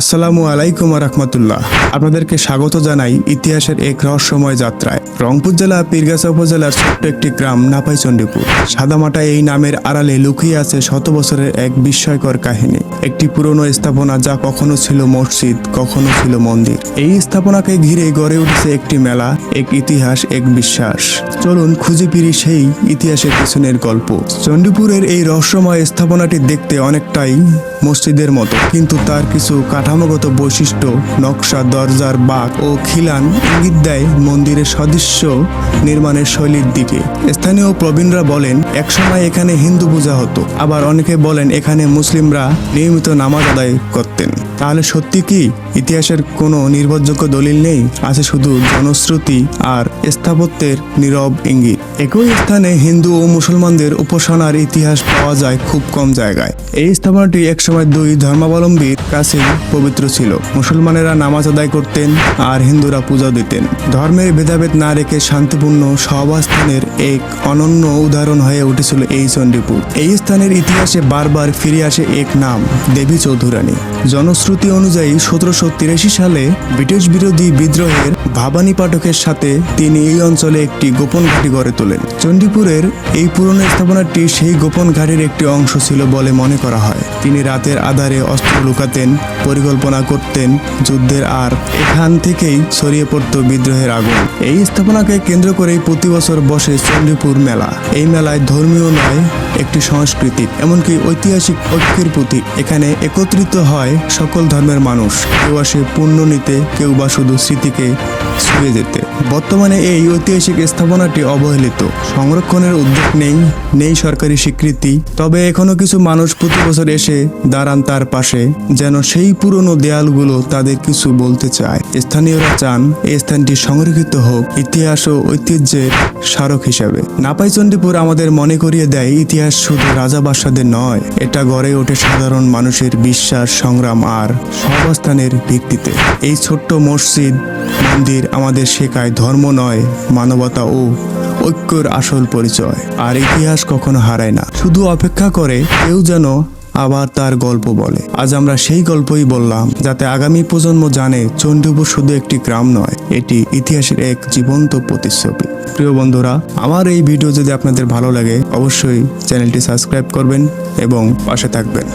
আসসালামু আলাইকুম রহমতুল্লাহ। আপনাদেরকে স্বাগত জানাই ইতিহাসের এক রহস্যময় যাত্রায়। রংপুর জেলা, পীরগাছা উপজেলার ছোট্ট একটি গ্রাম নাপাইচণ্ডীপুর সাদামাটা এই নামের আড়ালে লুকিয়ে আছে শত বছরের এক বিস্ময়কর কাহিনী। একটি পুরনো স্থাপনা যা কখনো ছিল মসজিদ, কখনো ছিল মন্দির। এই স্থাপনাকে ঘিরে গড়ে উঠেছে একটি মেলা, এক ইতিহাস, এক বিশ্বাস। চলুন খুঁজে ফিরি সেই ইতিহাসের পেছনের গল্প। চণ্ডীপুরের এই রহস্যময় স্থাপনাটি দেখতে অনেকটাই মসজিদের মতো। কিন্তু তার কিছু কাঠামোগত বৈশিষ্ট্য, নকশা, দরজার বাঘ ও খিলান ইঙ্গিত দেয় মন্দিরের সদৃশ্য নির্মাণের শৈলীর দিকে। স্থানীয় প্রবীণরা বলেন একসময় এখানে হিন্দু পূজা হতো। আবার অনেকে বলেন এখানে মুসলিমরা নিয়মিত নামাজ আদায় করতেন। তাহলে সত্যি কি ইতিহাসের কোনো নির্ভরযোগ্য দলিল নেই? আছে শুধু জনশ্রুতি আর স্থাপত্যের নীরব ইঙ্গিত। একই স্থানে হিন্দু ও মুসলমানদের উপাসনার ইতিহাস পাওয়া যায় খুব কম জায়গায়। এই স্থাপনাটি একসময় দুই ধর্মাবলম্বীর কাছে পবিত্র ছিল। মুসলমানেরা নামাজ আদায় করতেন আর হিন্দুরা পূজা দিতেন। ধর্মের ভেদাভেদ না রেখে শান্তিপূর্ণ সহাবস্থানের এক অনন্য উদাহরণ হয়ে উঠেছিল এই চণ্ডীপুর। এই স্থানের ইতিহাসে বারবার ফিরে আসে এক নাম, দেবী চৌধুরানী। জনশ্রুতি অনুযায়ী সতেরোশো তিরাশি সালে ব্রিটিশ বিরোধী বিদ্রোহের ভাবানী পাঠকের সাথে তিনি এই অঞ্চলে একটি গোপন ঘাঁটি গড়ে তোলেন। চণ্ডীপুরের এই পুরনো স্থাপনাটি সেই গোপন ঘাটির একটি অংশ ছিল বলে মনে করা হয়। তিনি রাতের আধারে অস্ত্র লুকাতেন, পরিকল্পনা করতেন, যুদ্ধের আর এখান থেকেই ছড়িয়ে পড়তো বিদ্রোহের আগুন। এই স্থাপনাকে কেন্দ্র করেই প্রতি বছর বসে চণ্ডীপুর মেলা। এই মেলায় ধর্মীয় নয়, একটি সংস্কৃতি, এমনকি ঐতিহাসিক ঐক্যের প্রতি এখানে একত্রিত হয় সকল ধর্মের মানুষ। কেউ আসে পুণ্য নিতে, কেউ বা শুধু স্মৃতিকে ছুঁয়ে যেতে। বর্তমানে এই ঐতিহাসিক স্থাপনাটি অবহেলিত। সংরক্ষণের উদ্যোগ নেই নেই সরকারি স্বীকৃতি। তবে এখনও কিছু মানুষ প্রতি বছর এসে দাঁড়ান তার পাশে, যেন সেই পুরনো দেয়ালগুলো তাদের কিছু বলতে চায়। স্থানীয়রা চান এই স্থানটি সংরক্ষিত হোক, ইতিহাস ও ঐতিহ্যের স্মারক হিসাবে। নাপাইচণ্ডীপুর আমাদের মনে করিয়ে দেয়, ইতিহাস শুধু রাজা বাদশাদের নয়, এটা গড়ে ওঠে সাধারণ মানুষের বিশ্বাস, সংগ্রাম আর সহাবস্থানের ভিত্তিতে। এই ছোট্ট মসজিদ মন্দির আমাদের শেখায় ধর্ম নয়, মানবতা ও ঐক্যর আসল পরিচয়। আর ইতিহাস কখনো হারায় না। শুধু অপেক্ষা করে কেউ যেন আবার তার গল্প বলে। আজ আমরা সেই গল্পই বললাম, যাতে আগামী প্রজন্ম জানে চণ্ডীপুর শুধু একটি গ্রাম নয়, এটি ইতিহাসের এক জীবন্ত প্রতিচ্ছবি। প্রিয় বন্ধুরা, আমার এই ভিডিও যদি আপনাদের ভালো লাগে, অবশ্যই চ্যানেলটি সাবস্ক্রাইব করবেন এবং পাশে থাকবেন।